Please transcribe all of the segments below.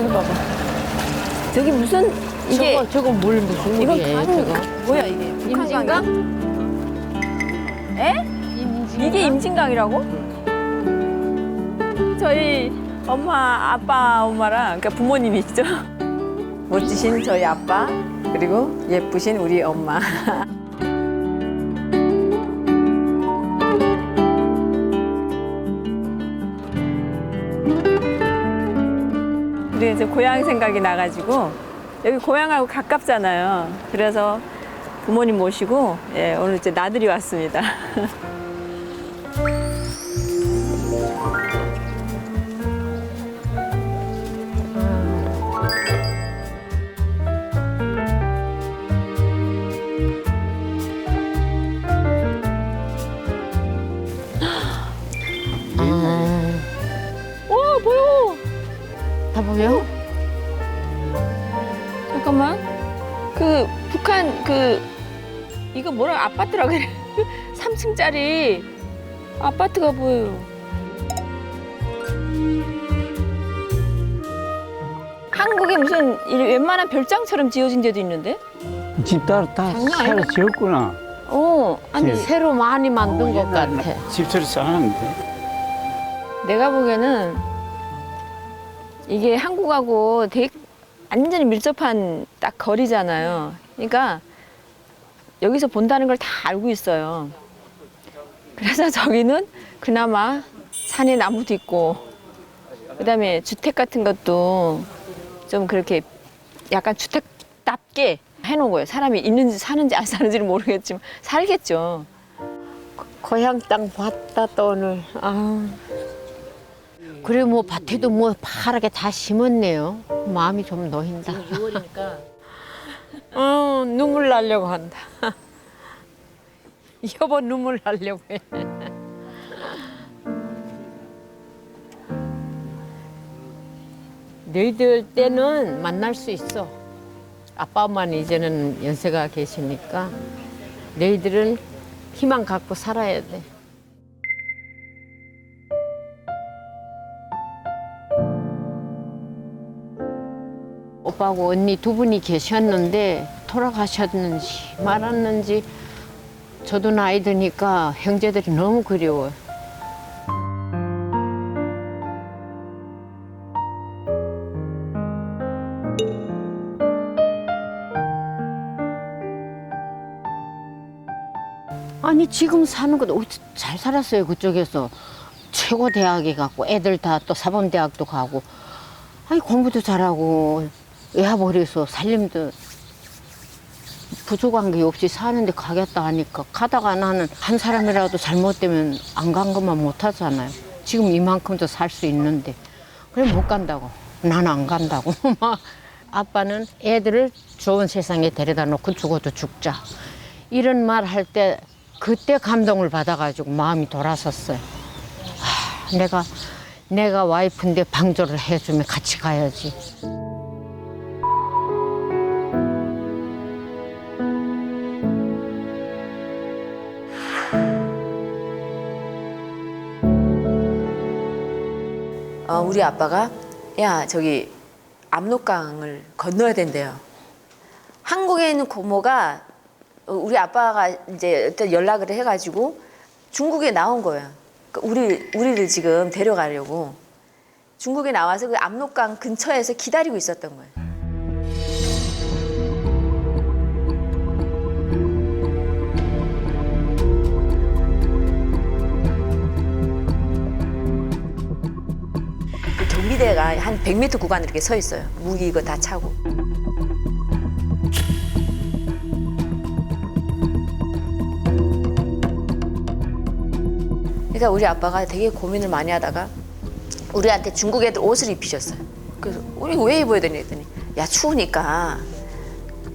저기 봐봐. 저기 무슨 이게 저거 저거 물 무슨 이건? 강 저거 뭐야 이게? 북한강이야? 에? 이게 임진강이라고? 저희 엄마, 아빠, 엄마랑 그러니까 부모님이시죠. 멋지신 저희 아빠 그리고 예쁘신 우리 엄마. 이제 고향 생각이 나가지고 여기 고향하고 가깝잖아요. 그래서 부모님 모시고 예, 오늘 이제 나들이 왔습니다. 다 보여? 잠깐만. 그 북한 그 이거 뭐라 아파트라고 그래? 3층짜리 아파트가 보여요. 한국에 무슨 이 웬만한 별장처럼 지어진 데도 있는데? 집 따로 다 장난 새로. 지었구나. 어, 아니 네. 새로 많이 만든 것 옛날 같아. 집처럼 쌓았는데. 내가 보기에는 이게 한국하고 되게 완전히 밀접한 딱 거리잖아요. 그러니까 여기서 본다는 걸 다 알고 있어요. 그래서 저기는 그나마 산에 나무도 있고, 그다음에 주택 같은 것도 좀 그렇게 약간 주택답게 해놓은 거예요. 사람이 있는지 사는지 안 사는지는 모르겠지만 살겠죠. 고향 땅 봤다 또 오늘. 아. 그래 뭐 밭에도 뭐 파랗게 다 심었네요. 마음이 좀 놓인다. 6월이니까. 어 눈물 나려고 한다. 여보 눈물 나려고 해. 너희들 때는 만날 수 있어. 아빠 엄마는 이제는 연세가 계시니까 너희들은 희망 갖고 살아야 돼. 오빠하고 언니 두 분이 계셨는데 돌아가셨는지 말았는지 저도 나이 드니까 형제들이 너무 그리워요. 아니 지금 사는 것도 잘 살았어요 그쪽에서. 최고 대학에 갔고 애들 다 또 사범대학도 가고. 아니 공부도 잘하고 외화벌이서 살림도 부족한 게 없이 사는데 가겠다 하니까 가다가 나는 한 사람이라도 잘못되면 안 간 것만 못 하잖아요. 지금 이만큼도 살 수 있는데 그래 못 간다고 나는 안 간다고 막 아빠는 애들을 좋은 세상에 데려다 놓고 죽어도 죽자 이런 말 할 때 그때 감동을 받아가지고 마음이 돌아섰어요. 하, 내가 내가 와이프인데 방조를 해주면 같이 가야지. 우리 아빠가 야 저기 압록강을 건너야 된대요. 한국에 있는 고모가 어, 우리 아빠가 이제 연락을 해가지고 중국에 나온 거예요. 그 우리 우리를 지금 데려가려고 중국에 나와서 그 압록강 근처에서 기다리고 있었던 거예요. 그 경비대가 한 100m 구간 이렇게 서 있어요. 무기 이거 다 차고. 그러니까 우리 아빠가 되게 고민을 많이 하다가 우리한테 중국 애들 옷을 입히셨어요. 그래서 우리 왜 입어야 되니 했더니 야 추우니까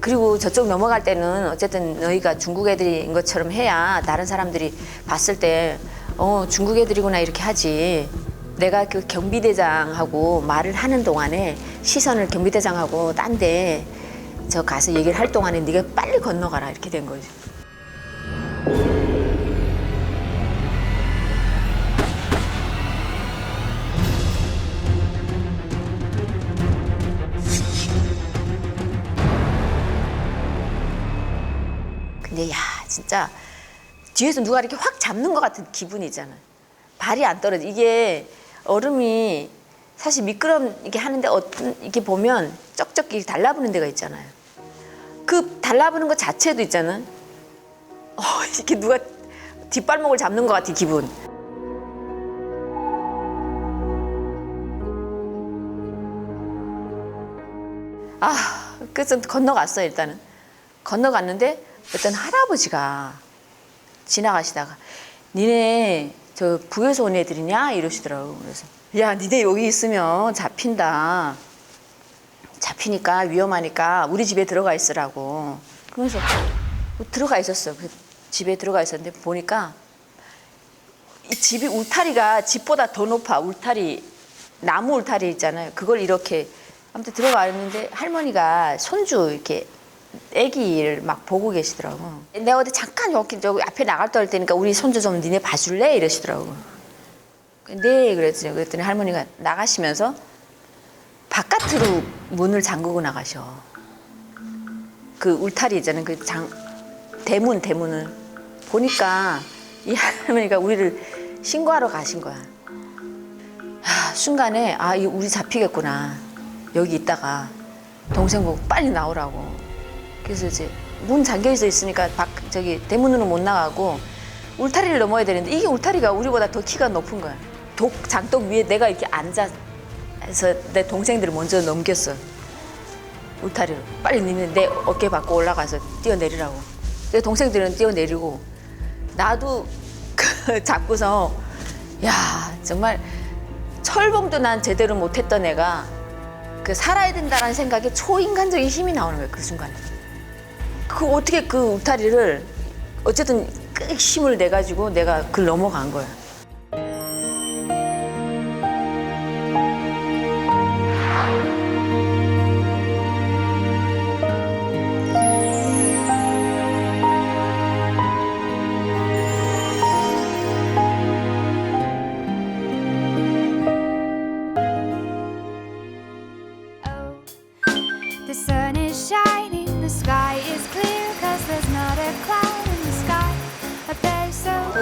그리고 저쪽 넘어갈 때는 어쨌든 너희가 중국 애들인 것처럼 해야 다른 사람들이 봤을 때 어 중국 애들이구나 이렇게 하지. 내가 그 경비대장하고 말을 하는 동안에 시선을 경비대장하고 딴 데 저 가서 얘기를 할 동안에 네가 빨리 건너가라 이렇게 된 거지. 근데 야 진짜 뒤에서 누가 이렇게 확 잡는 것 같은 기분이잖아. 발이 안 떨어져. 이게 얼음이 사실 미끄럼 이게 하는데 어떤 이렇게 보면 쩍쩍 이렇게 달라붙는 데가 있잖아요. 그 달라붙는 것 자체도 있잖아. 어, 이렇게 누가 뒷발목을 잡는 것 같은 기분. 아, 그래서 건너갔어요, 일단은. 건너갔는데 어떤 할아버지가 지나가시다가 니네 저 부에서 온 애들이냐? 이러시더라고. 그래서 야, 니네 여기 있으면 잡힌다. 잡히니까 위험하니까 우리 집에 들어가 있으라고. 그러면서 뭐 들어가 있었어요. 그 집에 들어가 있었는데 보니까 이 집이 울타리가 집보다 더 높아. 울타리 나무 울타리 있잖아요. 그걸 이렇게 아무튼 들어가 있는데 할머니가 손주 이렇게 아기를 막 보고 계시더라고. 내가 어디 잠깐 여기 저기 앞에 나갈 때 할 테니까 우리 손주 좀 니네 봐줄래 이러시더라고. 네 그랬더니 그랬더니 할머니가 나가시면서 바깥으로 문을 잠그고 나가셔. 그 울타리 있잖아요. 그 장 대문 대문을 보니까 이 할머니가 우리를 신고하러 가신 거야. 아, 순간에 아, 이 우리 잡히겠구나. 여기 있다가 동생 보고 빨리 나오라고. 그래서 이제 문 잠겨 있어 있으니까 밖 저기 대문으로 못 나가고 울타리를 넘어야 되는데 이게 울타리가 우리보다 더 키가 높은 거야. 독 장독 위에 내가 이렇게 앉아서 내 동생들을 먼저 넘겼어. 울타리로 빨리 니네 내 어깨 받고 올라가서 뛰어내리라고. 내 동생들은 뛰어내리고 나도 그 잡고서 야 정말 철봉도 난 제대로 못했던 애가 그 살아야 된다라는 생각에 초인간적인 힘이 나오는 거예요 그 순간에. 그 어떻게 그 울타리를 어쨌든 그 힘을 내 가지고 내가 그걸 넘어간 거야.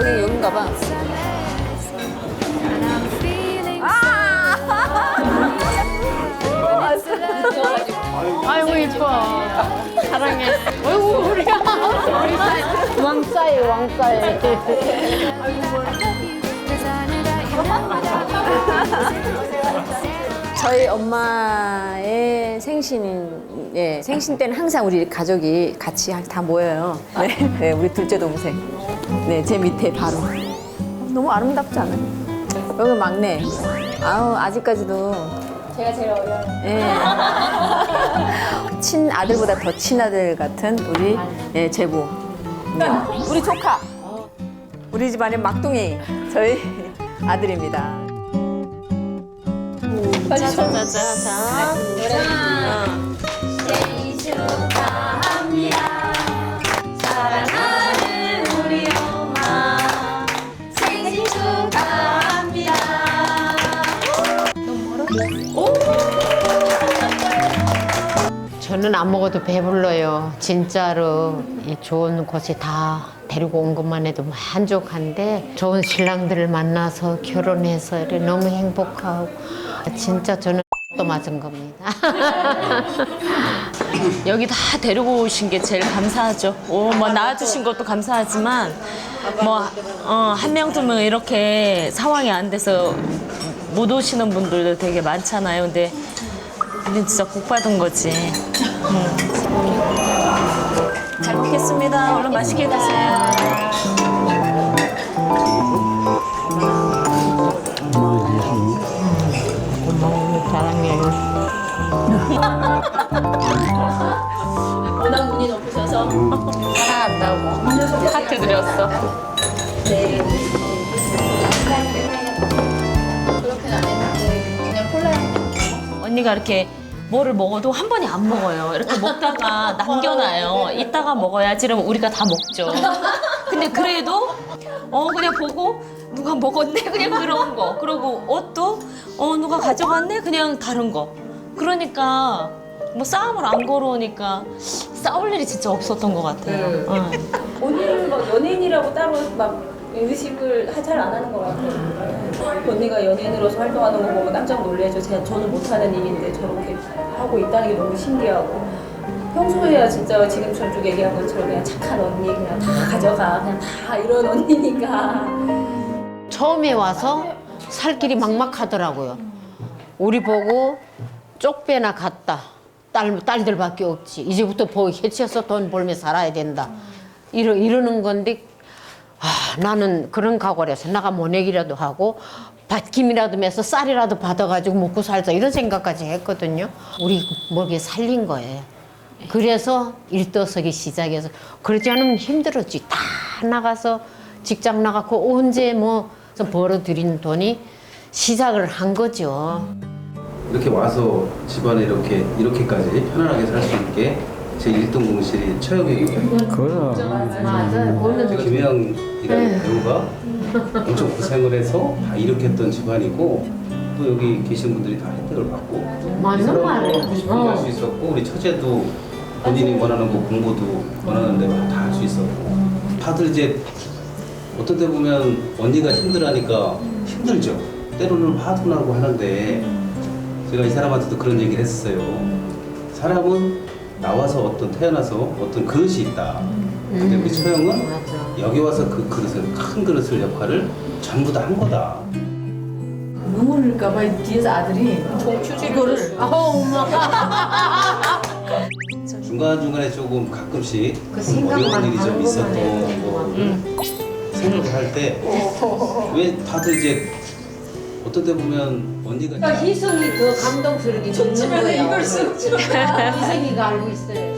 여기 여긴가 봐. 아이고 이뻐. 사랑해. 아이고 우리 우리 사이 왕싸이 왕싸이. so Cause I know that you know that 저희 엄마의 생신, 예, 생신 때는 항상 우리 가족이 같이 다 모여요. 네, 네, 우리 둘째 동생. 네, 제 밑에 바로. 너무 아름답지 않아요? 여기 막내. 아우, 아직까지도. 제가 제일 어려요. 예. 친아들보다 더 친아들 같은 우리 예, 제부. 네. 우리 조카. 우리 집안의 막둥이. 저희 아들입니다. 저는 안 먹어도 배불러요. 진짜로 이 좋은 곳에 다 데리고 온 것만 해도 만족한데 좋은 신랑들을 만나서 결혼해서 이렇게 너무 행복하고. 진짜 저는 또 맞은 겁니다. 여기 다 데리고 오신 게 제일 감사하죠. 오, 뭐 낳아주신 것도 감사하지만 뭐한 명 두 명 이렇게 상황이 안 돼서 못 오시는 분들도 되게 많잖아요. 근데 우린 진짜 복 받은 거지. 음. 잘 먹겠습니다. 얼른 맛있게 드세요. 고마워요. 사랑해요. 하트 드렸어. 언니가 이렇게 뭐를 먹어도 한 번에 안 먹어요. 이렇게 먹다가 남겨놔요. 이따가 먹어야지 이러면 우리가 다 먹죠. 근데 그래도 어 그냥 보고 누가 먹었네 그냥 그런 거. 그리고 옷도 어 누가 가져갔네 그냥 다른 거. 그러니까 뭐 싸움을 안 걸어오니까 싸울 일이 진짜 없었던 것 같아요. 어. 본인은 막 연예인이라고 따로 막 의식을 잘 안 하는 것 같아요. 언니가 연예인으로서 활동하는 거 보고 깜짝 놀래죠. 제가 저는 못하는 일인데 저렇게 하고 있다는 게 너무 신기하고 평소에야 진짜 지금처럼 쭉 얘기한 것처럼 그냥 착한 언니 그냥 다 가져가 그냥 다 이런 언니니까 처음에 와서 살 길이 막막하더라고요. 우리 보고 쪽배나 갔다. 딸, 딸들밖에 없지. 이제부터 보기 해치어서 돈 벌며 살아야 된다. 이러, 이러는 건데, 아, 나는 그런 각오를 해서 나가 모내기라도 하고, 밭김이라도 매서 쌀이라도 받아가지고 먹고 살자. 이런 생각까지 했거든요. 우리 먹에 살린 거예요. 그래서 일도서기 시작해서 그러지 않으면 힘들었지. 다 나가서 직장 나가고 언제 뭐 벌어들인 돈이 시작을 한 거죠. 이렇게 와서 집안에 이렇게 이렇게까지 편안하게 살 수 있게 제 1등 공실이 처형이에요. 맞아요. 보면 김혜영이라는 배우가 엄청 고생을 해서 다 일으켰던 집안이고 또 여기 계신 분들이 다 혜택을 받고 맞는 말이에요. 하고 싶은 거할수 있었고 우리 처제도 본인이 원하는 거 공부도 원하는 대로 다 할 수 있었고 다들 이제 어떤 때 보면 언니가 힘들하니까 힘들죠. 때로는 화도 나고 하는데 제가 이 사람한테도 그런 얘기를 했어요. 사람은 나와서 어떤 태어나서 어떤 그릇이 있다. 근데 우리 처형은 맞아. 여기 와서 그 그릇을 큰 그릇을 역할을 전부 다 한 거다. 눈물 흘까봐 뒤에서 아들이 이거를 아우 엄마가 중간 중간에 조금 가끔씩 그좀 생각만 어려운 일이 좀 하는 있었던 것만 거를 생각을 할 때 왜 다들 이제 어떤 때 보면 언니가 그러니까 희성이 더 감동스럽게 죽는 거예요. 이걸 쓰고 희성이가 알고 있어요.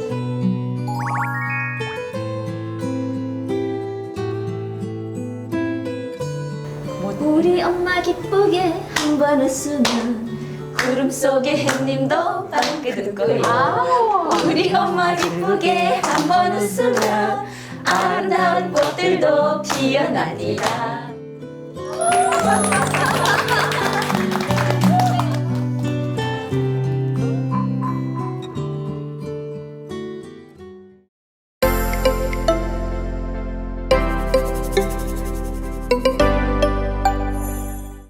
우리 엄마 기쁘게 한 번 웃으면 구름 속에 햇님도 밝게 거야. 우리 엄마 기쁘게 한번 웃으면 아름다운 꽃들도 피어나니라.